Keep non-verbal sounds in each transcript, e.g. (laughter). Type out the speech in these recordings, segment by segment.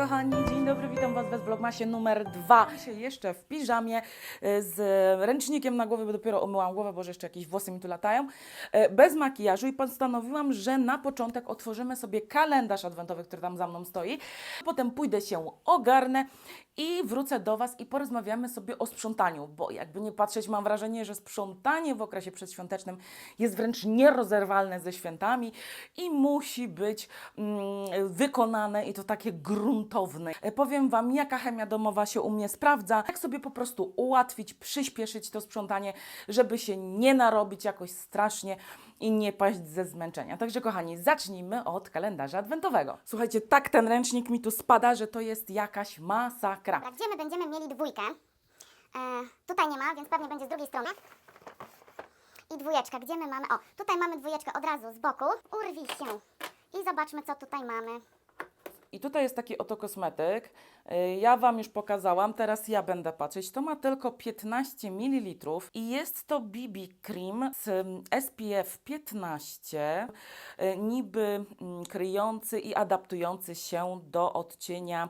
kochani, dzień dobry, witam Was we vlogmasie numer dwa. Dzisiaj jeszcze w piżamie e, z ręcznikiem na głowie, bo dopiero umyłam głowę, bo jeszcze jakieś włosy mi tu latają. E, Bez makijażu i postanowiłam, że na początek otworzymy sobie kalendarz adwentowy, który tam za mną stoi. Potem pójdę się ogarnę i wrócę do Was i porozmawiamy sobie o sprzątaniu, bo jakby nie patrzeć, mam wrażenie, że sprzątanie w okresie przedświątecznym jest wręcz nierozerwalne ze świętami i musi być mm, wykonane i to takie gruntowne. E, Powiem Wam, jaka chemia domowa się u mnie sprawdza, jak sobie po prostu ułatwić, przyspieszyć to sprzątanie, żeby się nie narobić jakoś strasznie i nie paść ze zmęczenia. Także kochani, zacznijmy od kalendarza adwentowego. Słuchajcie, tak ten ręcznik mi tu spada, że to jest jakaś masakra. Gdzie my będziemy mieli dwójkę? E, tutaj nie ma, więc pewnie będzie z drugiej strony. I dwójeczka, gdzie my mamy? O, tutaj mamy dwójeczkę od razu z boku. Urwij się. I zobaczmy, co tutaj mamy. I tutaj jest taki oto kosmetyk. Y, Ja Wam już pokazałam, teraz ja będę patrzeć. To ma tylko 15 ml i jest to BB Cream z mm, SPF 15, y, niby mm, kryjący i adaptujący się do odcienia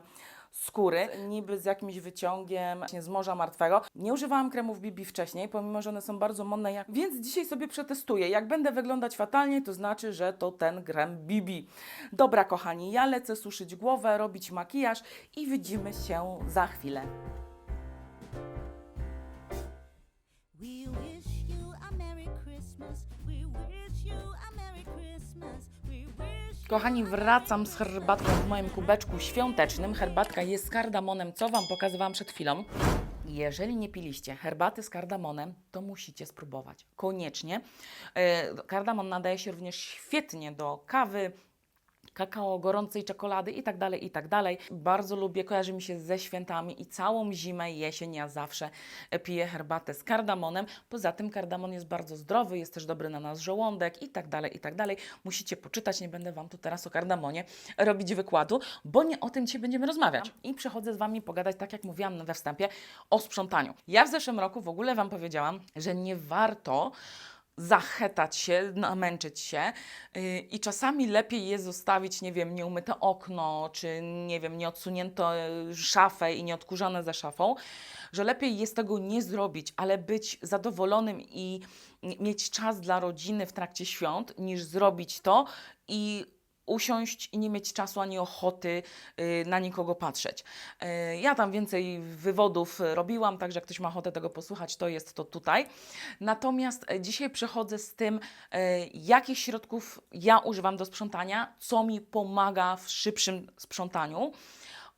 skóry, niby z jakimś wyciągiem właśnie z Morza Martwego. Nie używałam kremów BB wcześniej, pomimo, że one są bardzo modne, jak... więc dzisiaj sobie przetestuję. Jak będę wyglądać fatalnie, to znaczy, że to ten krem BB. Dobra, kochani, ja lecę suszyć głowę, robić makijaż i widzimy się za chwilę. We wish you a Merry Christmas. We wish you a Merry Christmas. Kochani, wracam z herbatką w moim kubeczku świątecznym. Herbatka jest z kardamonem, co Wam pokazywałam przed chwilą. Jeżeli nie piliście herbaty z kardamonem, to musicie spróbować. Koniecznie. E, Kardamon nadaje się również świetnie do kawy, kakao, gorącej czekolady i tak dalej, i tak dalej. Bardzo lubię, kojarzy mi się ze świętami i całą zimę, jesień ja zawsze e, piję herbatę z kardamonem. Poza tym kardamon jest bardzo zdrowy, jest też dobry na nas żołądek i tak dalej, i tak dalej. Musicie poczytać, nie będę Wam tu teraz o kardamonie robić wykładu, bo nie o tym dzisiaj będziemy rozmawiać. I przychodzę z Wami pogadać, tak jak mówiłam we wstępie, o sprzątaniu. Ja w zeszłym roku w ogóle Wam powiedziałam, że nie warto zachetać się, namęczyć się yy, i czasami lepiej jest zostawić, nie wiem, nieumyte okno, czy nie wiem, nieodsunięto yy, szafę i nieodkurzone za szafą, że lepiej jest tego nie zrobić, ale być zadowolonym i mieć czas dla rodziny w trakcie świąt, niż zrobić to i usiąść i nie mieć czasu ani ochoty y, na nikogo patrzeć. Y, Ja tam więcej wywodów y, robiłam, także jak ktoś ma ochotę tego posłuchać, to jest to tutaj. Natomiast dzisiaj przechodzę z tym, jakich środków ja używam do sprzątania, co mi pomaga w szybszym sprzątaniu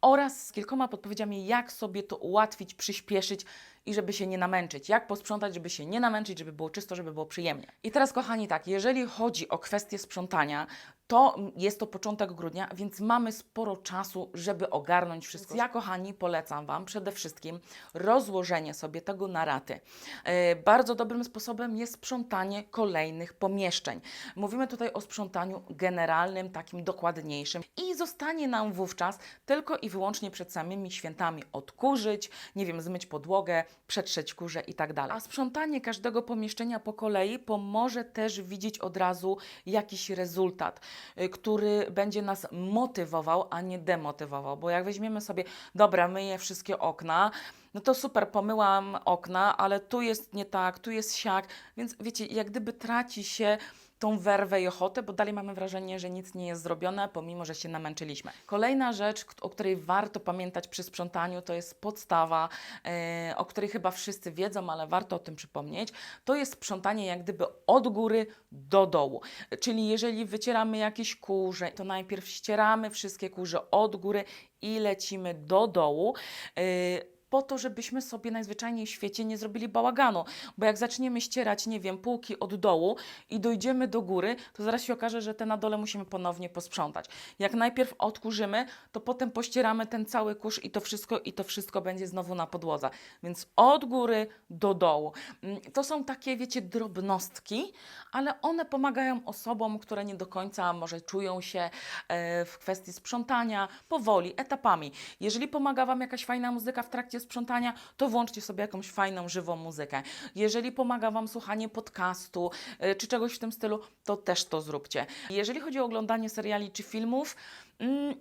oraz z kilkoma podpowiedziami, jak sobie to ułatwić, przyspieszyć i żeby się nie namęczyć. Jak posprzątać, żeby się nie namęczyć, żeby było czysto, żeby było przyjemnie. I teraz, kochani, tak, jeżeli chodzi o kwestię sprzątania, to jest to początek grudnia, więc mamy sporo czasu, żeby ogarnąć wszystko. Ja, kochani, polecam Wam przede wszystkim rozłożenie sobie tego na raty. E, Bardzo dobrym sposobem jest sprzątanie kolejnych pomieszczeń. Mówimy tutaj o sprzątaniu generalnym, takim dokładniejszym i zostanie nam wówczas tylko i wyłącznie przed samymi świętami odkurzyć, nie wiem, zmyć podłogę, przetrzeć kurze i tak dalej. A sprzątanie każdego pomieszczenia po kolei pomoże też widzieć od razu jakiś rezultat, który będzie nas motywował, a nie demotywował. Bo jak weźmiemy sobie, dobra, myję wszystkie okna, no to super, pomyłam okna, ale tu jest nie tak, tu jest siak, więc wiecie, jak gdyby traci się tą werwę i ochotę, bo dalej mamy wrażenie, że nic nie jest zrobione, pomimo, że się namęczyliśmy. Kolejna rzecz, o której warto pamiętać przy sprzątaniu, to jest podstawa, e, o której chyba wszyscy wiedzą, ale warto o tym przypomnieć. To jest sprzątanie jak gdyby od góry do dołu. Czyli jeżeli wycieramy jakieś kurze, to najpierw ścieramy wszystkie kurze od góry i lecimy do dołu. E, po to, żebyśmy sobie najzwyczajniej w świecie nie zrobili bałaganu. Bo jak zaczniemy ścierać, nie wiem, półki od dołu i dojdziemy do góry, to zaraz się okaże, że te na dole musimy ponownie posprzątać. Jak najpierw odkurzymy, to potem pościeramy ten cały kurz i to wszystko, i to wszystko będzie znowu na podłodze. Więc od góry do dołu. Mm, To są takie, wiecie, drobnostki, ale one pomagają osobom, które nie do końca może czują się e, w kwestii sprzątania, powoli, etapami. Jeżeli pomaga Wam jakaś fajna muzyka w trakcie sprzątania, to włączcie sobie jakąś fajną, żywą muzykę. Jeżeli pomaga Wam słuchanie podcastu e, czy czegoś w tym stylu, to też to zróbcie. Jeżeli chodzi o oglądanie seriali czy filmów,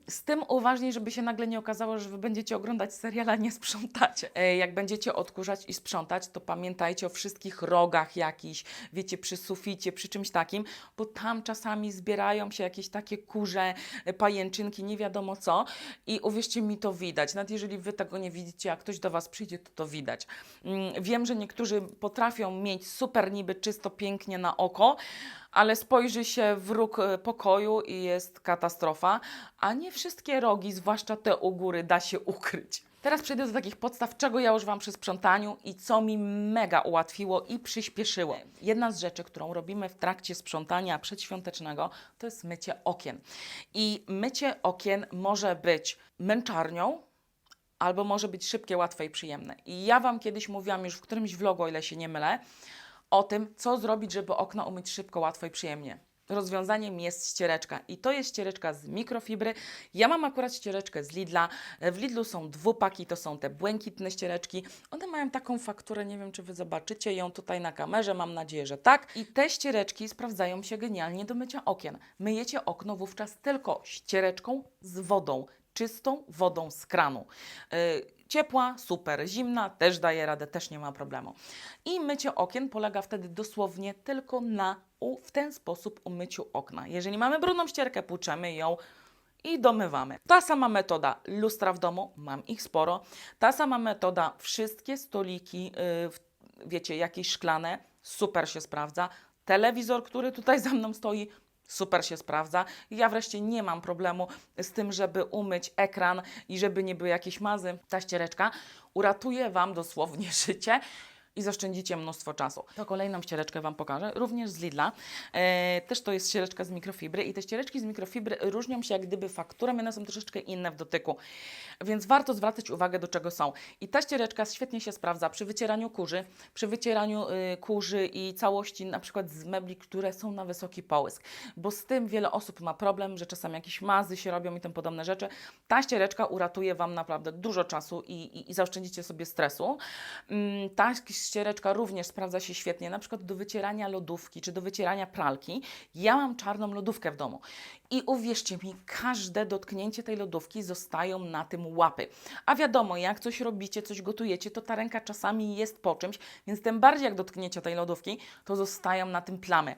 Z tym uważniej, żeby się nagle nie okazało, że wy będziecie oglądać serial, a nie sprzątacie. Jak będziecie odkurzać i sprzątać, to pamiętajcie o wszystkich rogach jakichś, wiecie, przy suficie, przy czymś takim, bo tam czasami zbierają się jakieś takie kurze, e, pajęczynki, nie wiadomo co i uwierzcie mi, to widać. Nawet jeżeli wy tego nie widzicie, a ktoś do was przyjdzie, to to widać. Mm, Wiem, że niektórzy potrafią mieć super niby czysto, pięknie na oko, ale spojrzy się w róg e, pokoju i jest katastrofa, a nie wszystkie rogi, zwłaszcza te u góry, da się ukryć. Teraz przejdę do takich podstaw, czego ja używam przy sprzątaniu i co mi mega ułatwiło i przyspieszyło. Jedna z rzeczy, którą robimy w trakcie sprzątania przedświątecznego, to jest mycie okien. I mycie okien może być męczarnią, albo może być szybkie, łatwe i przyjemne. I ja Wam kiedyś mówiłam już w którymś vlogu, o ile się nie mylę, o tym, co zrobić, żeby okna umyć szybko, łatwo i przyjemnie. Rozwiązaniem jest ściereczka i to jest ściereczka z mikrofibry. Ja mam akurat ściereczkę z Lidla. W Lidlu są dwupaki, to są te błękitne ściereczki. One mają taką fakturę, nie wiem czy Wy zobaczycie ją tutaj na kamerze, mam nadzieję, że tak. I te ściereczki sprawdzają się genialnie do mycia okien. Myjecie okno wówczas tylko ściereczką z wodą, czystą wodą z kranu. Yy, Ciepła, super, zimna, też daje radę, też nie ma problemu. I mycie okien polega wtedy dosłownie tylko na w ten sposób umyciu okna. Jeżeli mamy brudną ścierkę, płuczemy ją i domywamy. Ta sama metoda lustra w domu, mam ich sporo. Ta sama metoda wszystkie stoliki, yy, wiecie, jakieś szklane, super się sprawdza. Telewizor, który tutaj za mną stoi, super się sprawdza. Ja wreszcie nie mam problemu z tym, żeby umyć ekran i żeby nie były jakieś mazy. Ta ściereczka uratuje Wam dosłownie (laughs) życie i zaoszczędzicie mnóstwo czasu. To kolejną ściereczkę Wam pokażę, również z Lidla. E, też to jest ściereczka z mikrofibry i te ściereczki z mikrofibry różnią się jak gdyby fakturą, one są troszeczkę inne w dotyku, więc warto zwracać uwagę do czego są. I ta ściereczka świetnie się sprawdza przy wycieraniu kurzy, przy wycieraniu y, kurzy i całości na przykład z mebli, które są na wysoki połysk, bo z tym wiele osób ma problem, że czasami jakieś mazy się robią i tym podobne rzeczy. Ta ściereczka uratuje Wam naprawdę dużo czasu i, i, i zaoszczędzicie sobie stresu. Mm, Ta ściereczka również sprawdza się świetnie, na przykład do wycierania lodówki czy do wycierania pralki. Ja mam czarną lodówkę w domu i uwierzcie mi, każde dotknięcie tej lodówki zostają na tym łapy. A wiadomo, jak coś robicie, coś gotujecie, to ta ręka czasami jest po czymś, więc tym bardziej jak dotkniecie tej lodówki, to zostają na tym plamy.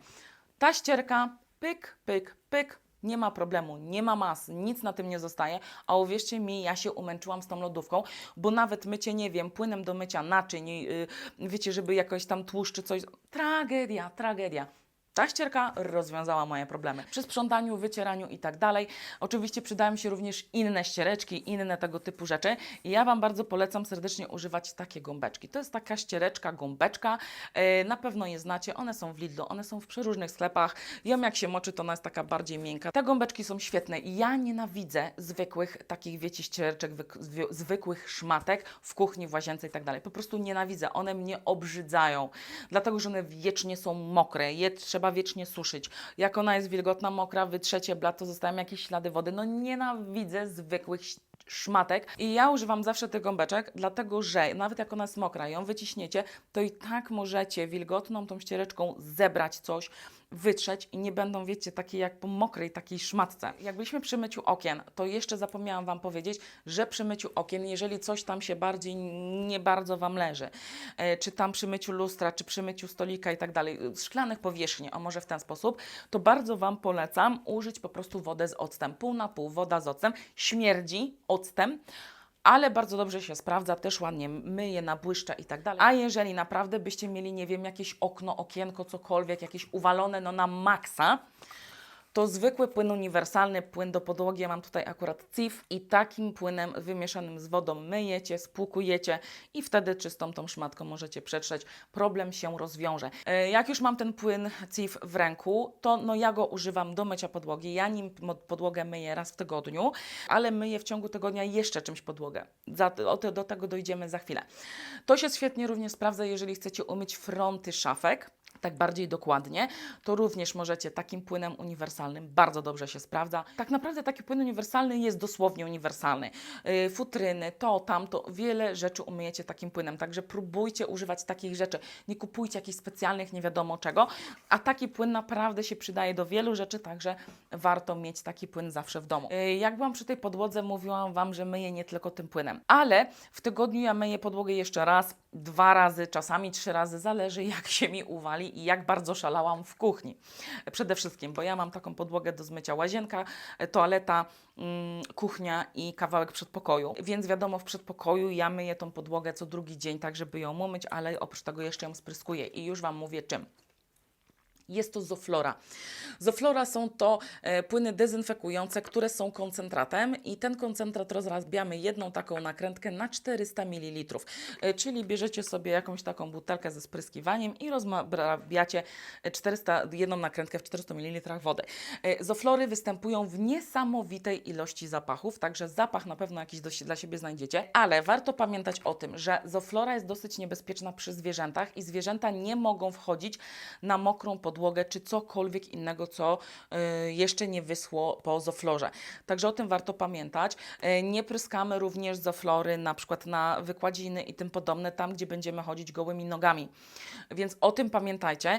Ta ścierka, pyk, pyk, pyk, nie ma problemu, nie ma mas, nic na tym nie zostaje, a uwierzcie mi, ja się umęczyłam z tą lodówką, bo nawet mycie, nie wiem, płynem do mycia naczyń, yy, wiecie, żeby jakoś tam tłuszcz czy coś, tragedia, tragedia. Ta ścierka rozwiązała moje problemy. Przy sprzątaniu, wycieraniu i tak dalej. Oczywiście przydają się również inne ściereczki, inne tego typu rzeczy. I ja Wam bardzo polecam serdecznie używać takie gąbeczki. To jest taka ściereczka, gąbeczka. E, na pewno je znacie. One są w Lidlu, one są w przeróżnych sklepach. Ją jak się moczy, to ona jest taka bardziej miękka. Te gąbeczki są świetne. Ja nienawidzę zwykłych takich, wiecie, ściereczek, zwykłych szmatek w kuchni, w łazience i tak dalej. Po prostu nienawidzę. One mnie obrzydzają. Dlatego, że one wiecznie są mokre. Je trzeba wiecznie suszyć. Jak ona jest wilgotna, mokra, wytrzecie blat, to zostają jakieś ślady wody. No nienawidzę zwykłych szmatek. I ja używam zawsze tych gąbeczek, dlatego że nawet jak ona jest mokra, ją wyciśniecie, to i tak możecie wilgotną tą ściereczką zebrać coś, wytrzeć i nie będą, wiecie, takie jak po mokrej takiej szmatce. Jak byliśmy przy myciu okien, to jeszcze zapomniałam Wam powiedzieć, że przy myciu okien, jeżeli coś tam się bardziej nie bardzo Wam leży, e, czy tam przy myciu lustra, czy przy myciu stolika i tak dalej, szklanych powierzchni, o może w ten sposób, to bardzo Wam polecam użyć po prostu wodę z octem. Pół na pół woda z octem. Śmierdzi octem, ale bardzo dobrze się sprawdza, też ładnie myje, nabłyszcza i tak dalej. A jeżeli naprawdę byście mieli, nie wiem, jakieś okno, okienko, cokolwiek, jakieś uwalone, no na maksa, to zwykły płyn uniwersalny, płyn do podłogi, ja mam tutaj akurat CIF i takim płynem wymieszanym z wodą myjecie, spłukujecie i wtedy czystą tą szmatką możecie przetrzeć. Problem się rozwiąże. E, Jak już mam ten płyn CIF w ręku, to no ja go używam do mycia podłogi. Ja nim podłogę myję raz w tygodniu, ale myję w ciągu tygodnia jeszcze czymś podłogę. Do tego dojdziemy za chwilę. To się świetnie również sprawdza, jeżeli chcecie umyć fronty szafek tak bardziej dokładnie, to również możecie takim płynem uniwersalnym, bardzo dobrze się sprawdza. Tak naprawdę taki płyn uniwersalny jest dosłownie uniwersalny. Yy, futryny, to, tamto, wiele rzeczy umyjecie takim płynem, także próbujcie używać takich rzeczy. Nie kupujcie jakichś specjalnych, nie wiadomo czego, a taki płyn naprawdę się przydaje do wielu rzeczy, także warto mieć taki płyn zawsze w domu. Yy, jak byłam przy tej podłodze, mówiłam Wam, że myję nie tylko tym płynem, ale w tygodniu ja myję podłogę jeszcze raz, dwa razy, czasami trzy razy, zależy jak się mi uwali i jak bardzo szalałam w kuchni. Przede wszystkim, bo ja mam taką podłogę do zmycia łazienka, e, toaleta, mm, kuchnia i kawałek przedpokoju. Więc wiadomo, w przedpokoju ja myję tą podłogę co drugi dzień, tak żeby ją umyć, ale oprócz tego jeszcze ją spryskuję i już Wam mówię czym. Jest to Zoflora. Zoflora są to e, płyny dezynfekujące, które są koncentratem i ten koncentrat rozrabiamy jedną taką nakrętkę na 400 ml. E, czyli bierzecie sobie jakąś taką butelkę ze spryskiwaniem i rozrabiacie 400, jedną nakrętkę w 400 ml wody. E, Zoflory występują w niesamowitej ilości zapachów, także zapach na pewno jakiś dla siebie znajdziecie, ale warto pamiętać o tym, że Zoflora jest dosyć niebezpieczna przy zwierzętach i zwierzęta nie mogą wchodzić na mokrą podłogę czy cokolwiek innego, co y, jeszcze nie wyschło po zoflorze. Także o tym warto pamiętać. Y, nie pryskamy również zoflory na przykład na wykładziny i tym podobne, tam gdzie będziemy chodzić gołymi nogami. Więc o tym pamiętajcie.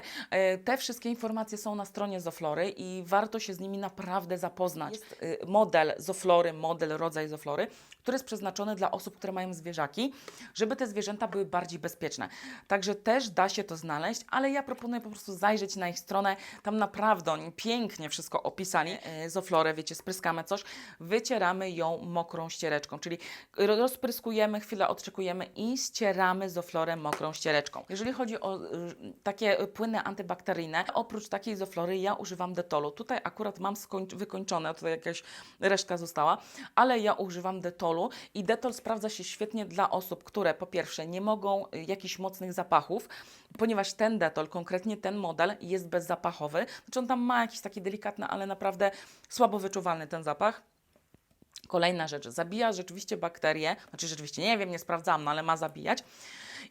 Y, te wszystkie informacje są na stronie Zoflory i warto się z nimi naprawdę zapoznać. Jest model Zoflory, model, rodzaj Zoflory, który jest przeznaczony dla osób, które mają zwierzaki, żeby te zwierzęta były bardziej bezpieczne. Także też da się to znaleźć, ale ja proponuję po prostu zajrzeć na ich stronę. Tam naprawdę oni pięknie wszystko opisali. E, Zoflorę, wiecie, spryskamy coś, wycieramy ją mokrą ściereczką, czyli rozpryskujemy, chwilę odczekujemy i ścieramy zoflorę mokrą ściereczką. Jeżeli chodzi o y, takie płyny antybakteryjne, oprócz takiej zoflory ja używam detolu. Tutaj akurat mam wykończone, tutaj jakaś resztka została, ale ja używam detolu i detol sprawdza się świetnie dla osób, które po pierwsze nie mogą y, jakichś mocnych zapachów, ponieważ ten detol, konkretnie ten model jest bezzapachowy. Znaczy on tam ma jakiś taki delikatny, ale naprawdę słabo wyczuwalny ten zapach. Kolejna rzecz, zabija rzeczywiście bakterie, znaczy rzeczywiście nie wiem, nie sprawdzałam, no ale ma zabijać.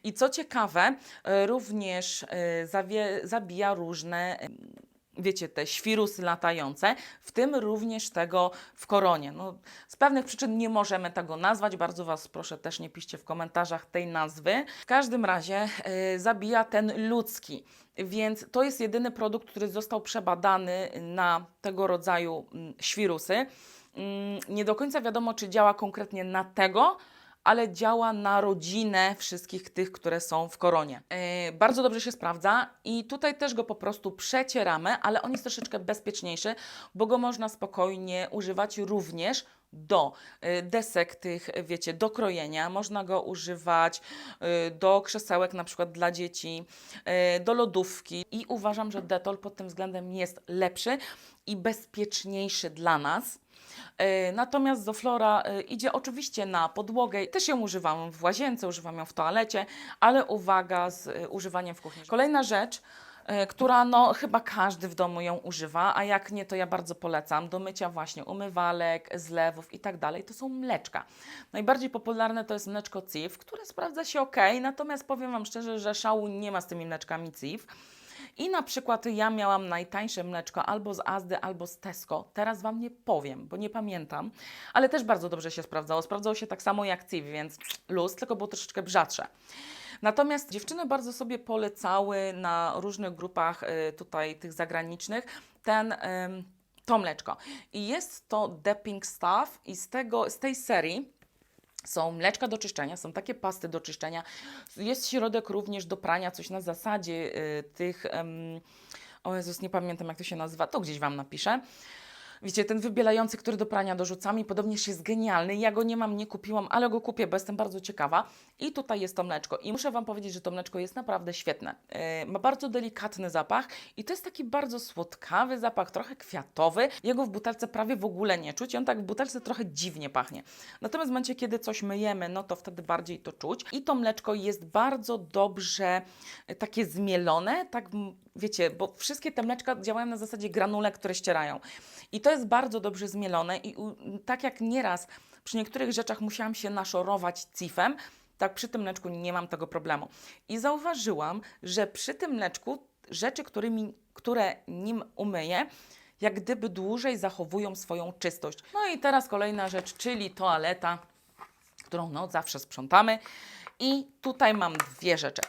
I co ciekawe, y, również zawie, zabija różne wiecie, te świrusy latające, w tym również tego w koronie. No, z pewnych przyczyn nie możemy tego nazwać, bardzo Was proszę też nie piszcie w komentarzach tej nazwy. W każdym razie y, zabija ten ludzki, więc to jest jedyny produkt, który został przebadany na tego rodzaju mm, świrusy. Mm, Nie do końca wiadomo, czy działa konkretnie na tego, ale działa na rodzinę wszystkich tych, które są w koronie. Yy, bardzo dobrze się sprawdza i tutaj też go po prostu przecieramy, ale on jest troszeczkę bezpieczniejszy, bo go można spokojnie używać również do y, desek tych, wiecie, do krojenia. Można go używać y, do krzesełek na przykład dla dzieci, do lodówki i uważam, że Detol pod tym względem jest lepszy i bezpieczniejszy dla nas. E, Natomiast Zoflora e, idzie oczywiście na podłogę. Też ją używam w łazience, używam ją w toalecie, ale uwaga z e, używaniem w kuchni. Kolejna rzecz, która no chyba każdy w domu ją używa, a jak nie, to ja bardzo polecam do mycia właśnie umywalek, zlewów i tak dalej, to są mleczka. Najbardziej popularne to jest mleczko CIF, które sprawdza się ok, natomiast powiem Wam szczerze, że szału nie ma z tymi mleczkami CIF. I na przykład ja miałam najtańsze mleczko albo z Azdy, albo z Tesco. Teraz Wam nie powiem, bo nie pamiętam, ale też bardzo dobrze się sprawdzało. Sprawdzało się tak samo jak CIV, więc luz, tylko było troszeczkę brzadsze. Natomiast dziewczyny bardzo sobie polecały na różnych grupach y, tutaj tych zagranicznych ten to mleczko. I jest to Depping Stuff i z, tego, z tej serii są mleczka do czyszczenia, są takie pasty do czyszczenia. Jest środek również do prania, coś na zasadzie y, tych. em, o Jezus, nie pamiętam jak to się nazywa, to gdzieś Wam napiszę. Wiecie, ten wybielający, który do prania dorzucam i podobnież jest genialny. Ja go nie mam, nie kupiłam, ale go kupię, bo jestem bardzo ciekawa. I tutaj jest to mleczko. I muszę Wam powiedzieć, że to mleczko jest naprawdę świetne. Yy, ma bardzo delikatny zapach i to jest taki bardzo słodkawy zapach, trochę kwiatowy. Jego w butelce prawie w ogóle nie czuć i on tak w butelce trochę dziwnie pachnie. Natomiast w momencie, kiedy coś myjemy, no to wtedy bardziej to czuć. I to mleczko jest bardzo dobrze e, takie zmielone, tak wiecie, bo wszystkie te mleczka działają na zasadzie granule, które ścierają. I to jest bardzo dobrze zmielone i u, tak jak nieraz przy niektórych rzeczach musiałam się naszorować cifem, tak przy tym mleczku nie mam tego problemu. I zauważyłam, że przy tym mleczku rzeczy, którymi, które nim umyję, jak gdyby dłużej zachowują swoją czystość. No i teraz kolejna rzecz, czyli toaleta, którą no zawsze sprzątamy. I tutaj mam dwie rzeczy.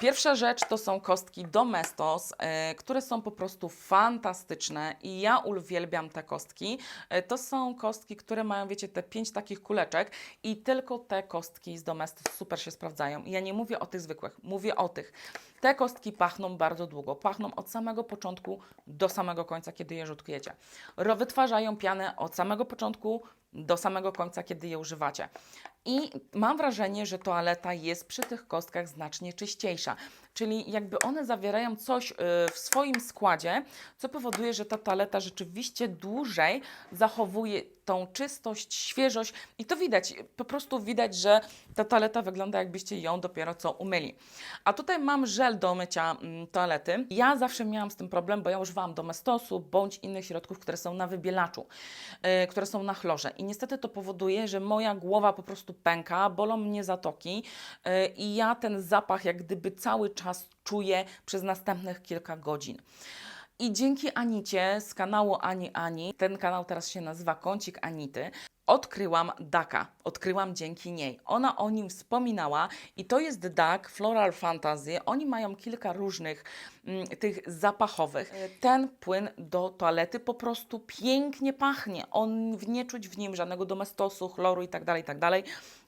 Pierwsza rzecz to są kostki Domestos, e, które są po prostu fantastyczne i ja uwielbiam te kostki. E, to są kostki, które mają, wiecie, te pięć takich kuleczek i tylko te kostki z Domestos super się sprawdzają. Ja nie mówię o tych zwykłych, mówię o tych. Te kostki pachną bardzo długo. Pachną od samego początku do samego końca, kiedy je rzutujecie. Wytwarzają pianę od samego początku do samego końca, kiedy je używacie. I mam wrażenie, że toaleta jest przy tych kostkach znacznie czyściejsza. Czyli jakby one zawierają coś y, w swoim składzie, co powoduje, że ta toaleta rzeczywiście dłużej zachowuje tą czystość, świeżość i to widać, po prostu widać, że ta toaleta wygląda jakbyście ją dopiero co umyli. A tutaj mam żel do mycia mm, toalety. Ja zawsze miałam z tym problem, bo ja używałam domestosu bądź innych środków, które są na wybielaczu, y, które są na chlorze. I niestety to powoduje, że moja głowa po prostu pęka, bolą mnie zatoki y, i ja ten zapach jak gdyby cały czas czuję przez następnych kilka godzin. I dzięki Anicie z kanału Ani Ani, ten kanał teraz się nazywa Kącik Anity, odkryłam Daka. Odkryłam dzięki niej. Ona o nim wspominała i to jest Dak Floral Fantasy. Oni mają kilka różnych mm, tych zapachowych. Ten płyn do toalety po prostu pięknie pachnie. On nie czuć w nim żadnego domestosu, chloru i tak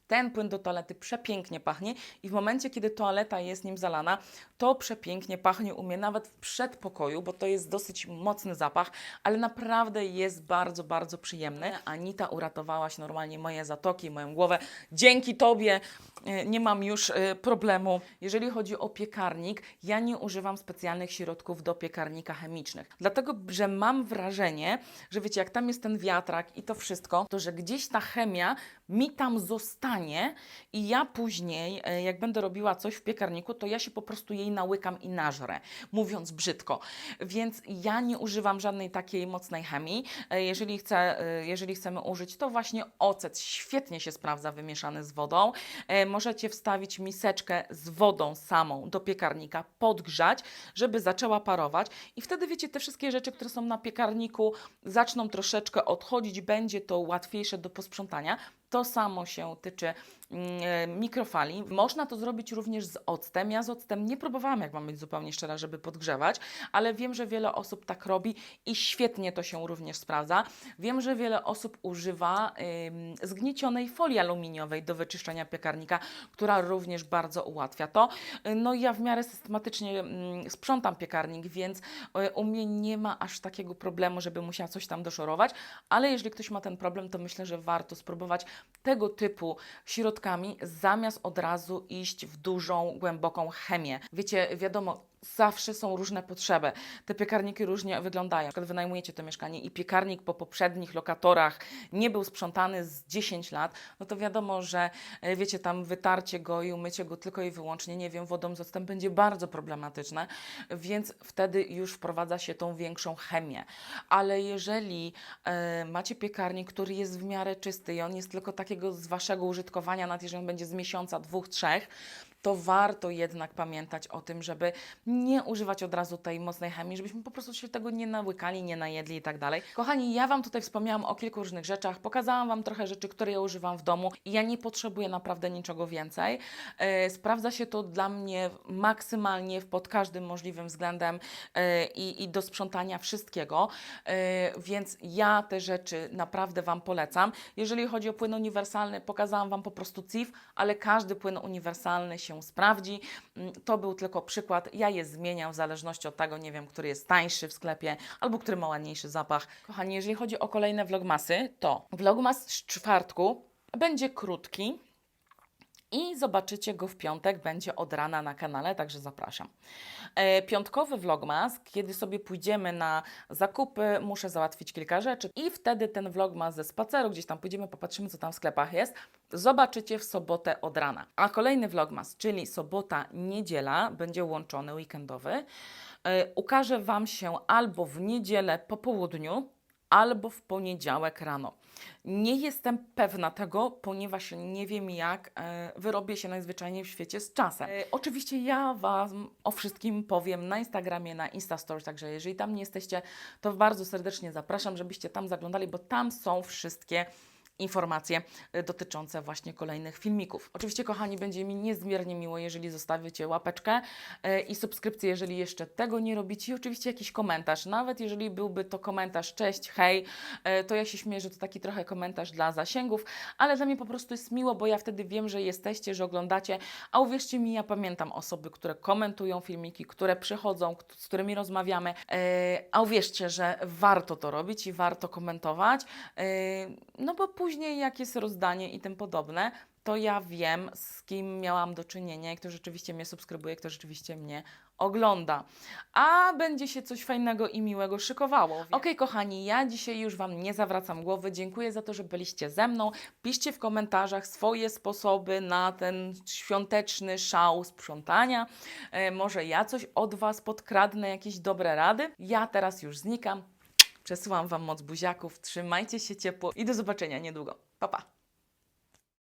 Ten płyn do toalety przepięknie pachnie i w momencie, kiedy toaleta jest nim zalana, to przepięknie pachnie u mnie nawet w przedpokoju, bo to jest dosyć mocny zapach, ale naprawdę jest bardzo, bardzo przyjemny. Anita uratowałaś normalnie moje zatoki, moją głowę. Dzięki Tobie e, nie mam już e, problemu. Jeżeli chodzi o piekarnik, ja nie używam specjalnych środków do piekarnika chemicznych, dlatego, że mam wrażenie, że wiecie, jak tam jest ten wiatrak i to wszystko, to że gdzieś ta chemia mi tam zostanie i ja później, e, jak będę robiła coś w piekarniku, to ja się po prostu jej nałykam i nażrę, mówiąc brzydko. Więc ja nie używam żadnej takiej mocnej chemii. E, Jeżeli, chcę, e, jeżeli chcemy użyć, to właśnie ocet świetnie się sprawdza wymieszany z wodą. E, Możecie wstawić miseczkę z wodą samą do piekarnika, podgrzać, żeby zaczęła parować i wtedy wiecie, te wszystkie rzeczy, które są na piekarniku zaczną troszeczkę odchodzić, będzie to łatwiejsze do posprzątania. To samo się tyczy mikrofali. Można to zrobić również z octem. Ja z octem nie próbowałam, jak mam być zupełnie szczera, żeby podgrzewać, ale wiem, że wiele osób tak robi i świetnie to się również sprawdza. Wiem, że wiele osób używa ym, zgniecionej folii aluminiowej do wyczyszczenia piekarnika, która również bardzo ułatwia to. No i ja w miarę systematycznie mm, sprzątam piekarnik, więc y, u mnie nie ma aż takiego problemu, żeby musiała coś tam doszorować, ale jeżeli ktoś ma ten problem, to myślę, że warto spróbować tego typu środkami, zamiast od razu iść w dużą, głęboką chemię. Wiecie, wiadomo, zawsze są różne potrzeby. Te piekarniki różnie wyglądają. Na przykład wynajmujecie to mieszkanie i piekarnik po poprzednich lokatorach nie był sprzątany z 10 lat, no to wiadomo, że e, wiecie, tam wytarcie go i umycie go tylko i wyłącznie, nie wiem, wodą z octem będzie bardzo problematyczne, więc wtedy już wprowadza się tą większą chemię. Ale jeżeli e, macie piekarnik, który jest w miarę czysty i on jest tylko takiego z waszego użytkowania, nawet jeżeli on będzie z miesiąca, dwóch, trzech, to warto jednak pamiętać o tym, żeby nie używać od razu tej mocnej chemii, żebyśmy po prostu się tego nie nałykali, nie najedli i tak dalej. Kochani, ja Wam tutaj wspomniałam o kilku różnych rzeczach, pokazałam Wam trochę rzeczy, które ja używam w domu i ja nie potrzebuję naprawdę niczego więcej. E, sprawdza się to dla mnie maksymalnie pod każdym możliwym względem e, i, i do sprzątania wszystkiego, e, więc ja te rzeczy naprawdę Wam polecam. Jeżeli chodzi o płyn uniwersalny, pokazałam Wam po prostu CIF, ale każdy płyn uniwersalny się sprawdzi. Mm, To był tylko przykład. Ja je zmieniam w zależności od tego, nie wiem, który jest tańszy w sklepie albo który ma ładniejszy zapach. Kochani, jeżeli chodzi o kolejne vlogmasy, to vlogmas z czwartku będzie krótki. I zobaczycie go w piątek, będzie od rana na kanale, także zapraszam. E, piątkowy vlogmas, kiedy sobie pójdziemy na zakupy, muszę załatwić kilka rzeczy i wtedy ten vlogmas ze spaceru, gdzieś tam pójdziemy, popatrzymy co tam w sklepach jest, zobaczycie w sobotę od rana. A kolejny vlogmas, czyli sobota, niedziela, będzie łączony, weekendowy, e, ukaże Wam się albo w niedzielę po południu, albo w poniedziałek rano. Nie jestem pewna tego, ponieważ nie wiem, jak e, wyrobię się najzwyczajniej w świecie z czasem. E, oczywiście ja Wam o wszystkim powiem na Instagramie, na Instastory, także jeżeli tam nie jesteście, to bardzo serdecznie zapraszam, żebyście tam zaglądali, bo tam są wszystkie informacje e, dotyczące właśnie kolejnych filmików. Oczywiście, kochani, będzie mi niezmiernie miło, jeżeli zostawicie łapeczkę e, i subskrypcję, jeżeli jeszcze tego nie robicie. I oczywiście jakiś komentarz, nawet jeżeli byłby to komentarz cześć, hej, e, to ja się śmieję, że to taki trochę komentarz dla zasięgów, ale dla mnie po prostu jest miło, bo ja wtedy wiem, że jesteście, że oglądacie, a uwierzcie mi, ja pamiętam osoby, które komentują filmiki, które przychodzą, z którymi rozmawiamy, a uwierzcie, że warto to robić i warto komentować, no bo później jak jest rozdanie i tym podobne, to ja wiem, z kim miałam do czynienia kto rzeczywiście mnie subskrybuje, kto rzeczywiście mnie ogląda. A będzie się coś fajnego i miłego szykowało. Okej, kochani, ja dzisiaj już Wam nie zawracam głowy. Dziękuję za to, że byliście ze mną. Piszcie w komentarzach swoje sposoby na ten świąteczny szał sprzątania. E, może ja coś od Was podkradnę, jakieś dobre rady. Ja teraz już znikam. Przesyłam Wam moc buziaków. Trzymajcie się ciepło i do zobaczenia niedługo. Pa, pa.